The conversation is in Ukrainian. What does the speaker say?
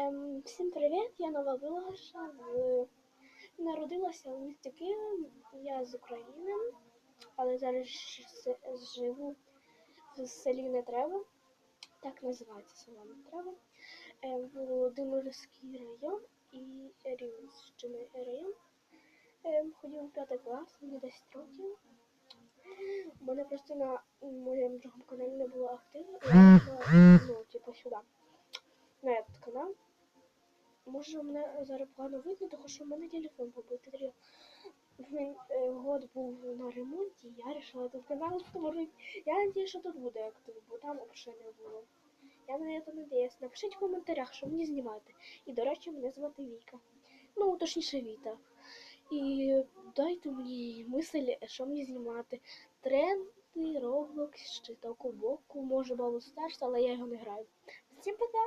Ем, всім привіт, я нова Вилаша. Народилася в місті Києві. Я з України, але зараз живу в селі Нетрево. Так називається село Нетрево. Ем, Володимирський район і Рівненщини район. Ем, ходив у п'ятий клас, мені 10 років. У мене просто на моєму другому каналі не було активу. і Я пішла, ну, типу, сюди. На этот канал. Може, мене зараз погано видно, тому що в мене телефон побитий. Він е, год був на ремонті, я вирішила тут канал створити. Я надіюсь, що тут буде актив, бо там взагалі не було. Я на це надіюсь. Напишіть в коментарях, що мені знімати. І, до речі, мене звати Віка. Ну, точніше, Віта. І дайте мені мисль, що мені знімати. Тренди, Roblox, чи Боку, може Бавл Старс, але я його не граю. Всім пока!